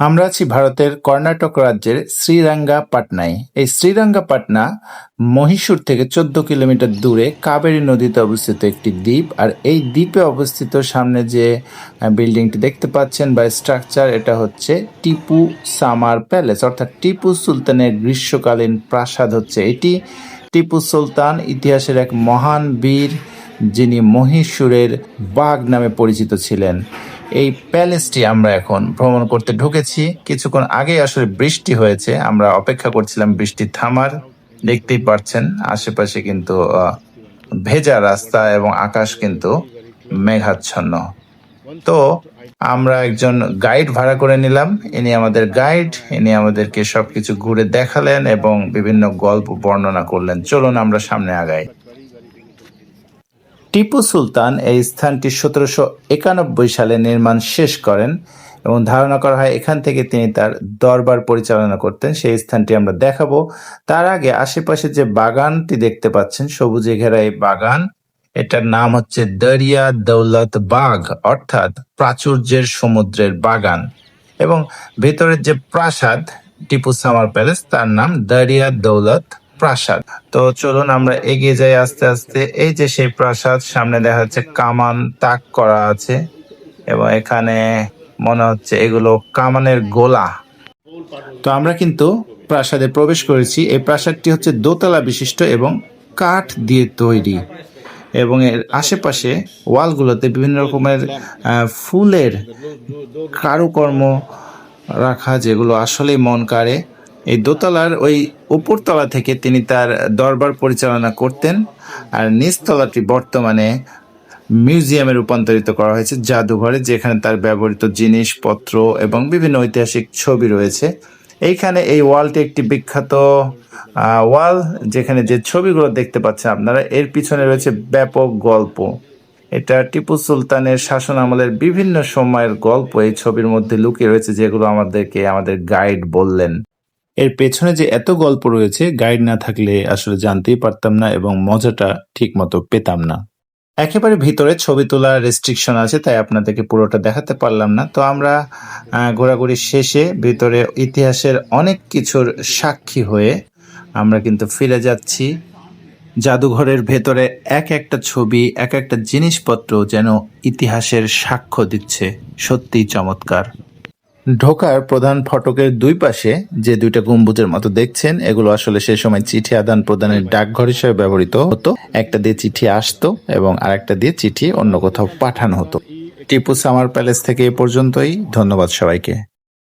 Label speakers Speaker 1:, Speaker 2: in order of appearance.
Speaker 1: আমরা আছি ভারতের কর্ণাটক রাজ্যের শ্রীরাঙ্গাপাটনায়। এই শ্রীরাঙ্গাপাটনা মহীশূর থেকে চোদ্দ কিলোমিটার দূরে কাবেরী নদীতে অবস্থিত একটি দ্বীপ, আর এই দ্বীপে অবস্থিত সামনে যে বিল্ডিংটি দেখতে পাচ্ছেন বা স্ট্রাকচার, এটা হচ্ছে টিপু সামার প্যালেস, অর্থাৎ টিপু সুলতানের গ্রীষ্মকালীন প্রাসাদ হচ্ছে এটি। টিপু সুলতান ইতিহাসের এক মহান বীর, যিনি মহীশূরের বাঘ নামে পরিচিত ছিলেন। এই প্যালেসটি আমরা এখন ভ্রমণ করতে ঢুকেছি। কিছুক্ষণ আগে আসলে বৃষ্টি হয়েছে। আমরা অপেক্ষা করছিলাম বৃষ্টি থামার। দেখতেই পাচ্ছেন আশেপাশে কিন্তু ভেজা রাস্তা এবং আকাশ কিন্তু মেঘাচ্ছন্ন। তো আমরা একজন গাইড ভাড়া করে নিলাম। ইনি আমাদের গাইড, ইনি আমাদেরকে সবকিছু ঘুরে দেখালেন এবং বিভিন্ন গল্প বর্ণনা করলেন। চলুন আমরা সামনে আগাই। টিপু সুলতান এই স্থানটি সতেরোশো একানব্বই সালে নির্মাণ শেষ করেন এবং ধারণা করা হয় এখান থেকে তিনি তার দরবার পরিচালনা করতেন। সেই স্থানটি আমরা দেখাবো। তার আগে আশেপাশে যে বাগানটি দেখতে পাচ্ছেন, সবুজে ঘেরা এই বাগান, এটার নাম হচ্ছে দরিয়া দৌলত বাগ, অর্থাৎ প্রাচুর্যের সমুদ্রের বাগান। এবং ভেতরের যে প্রাসাদ, টিপু সামার প্যালেস, তার নাম দরিয়া দৌলত প্রাসাদ। তো চলুন আমরা এগিয়ে যাই আস্তে আস্তে। এই যে সেই প্রাসাদ, সামনে দেখা যাচ্ছে কামান তাক করা আছে এবং এখানে মনে হচ্ছে এগুলো কামানের গোলা। তো আমরা কিন্তু প্রাসাদে প্রবেশ করেছি। এই প্রাসাদটি হচ্ছে দোতলা বিশিষ্ট এবং কাঠ দিয়ে তৈরি এবং এর আশেপাশে ওয়ালগুলোতে বিভিন্ন রকমের ফুলের কারুকর্ম রাখা, যেগুলো আসলেই মন কাড়ে। এই দোতলার ওই উপরতলা থেকে তিনি তার দরবার পরিচালনা করতেন আর নিচতলাটি বর্তমানে মিউজিয়ামে রূপান্তরিত করা হয়েছে জাদুঘরে, যেখানে তার ব্যবহৃত জিনিসপত্র এবং বিভিন্ন ঐতিহাসিক ছবি রয়েছে। এইখানে এই ওয়ালটি একটি বিখ্যাত ওয়াল, যেখানে যে ছবিগুলো দেখতে পাচ্ছেন আপনারা, এর পিছনে রয়েছে ব্যাপক গল্প। এটা টিপু সুলতানের শাসন আমলের বিভিন্ন সময়ের গল্প এই ছবির মধ্যে লুকিয়ে রয়েছে, যেগুলো আমাদেরকে আমাদের গাইড বললেন। এর পেছনে যে এত গল্প রয়েছে গাইড না থাকলে আসলে জানতেই পারতাম না এবং মজাটা ঠিক মতো পেতাম না। একেবারে ভিতরে ছবি তোলার রেস্ট্রিকশন আছে, তাই আপনাদেরকে পুরোটা দেখাতে পারলাম না। তো আমরা ঘোরাঘুরি শেষে ভিতরে ইতিহাসের অনেক কিছুর সাক্ষী হয়ে আমরা কিন্তু ফিরে যাচ্ছি। জাদুঘরের ভেতরে এক একটা ছবি, এক একটা জিনিসপত্র যেন ইতিহাসের সাক্ষ্য দিচ্ছে। সত্যিই চমৎকার। ঢোকার প্রধান ফটকের দুই পাশে যে দুইটা গম্বুজের মতো দেখছেন, এগুলো আসলে সে সময় চিঠি আদান প্রদানের ডাকঘর হিসেবে ব্যবহৃত হতো। একটা দিয়ে চিঠি আসতো এবং আরেকটা দিয়ে চিঠি অন্য কোথাও পাঠানো হতো। টিপু সামার প্যালেস থেকে এ পর্যন্তই। ধন্যবাদ সবাইকে।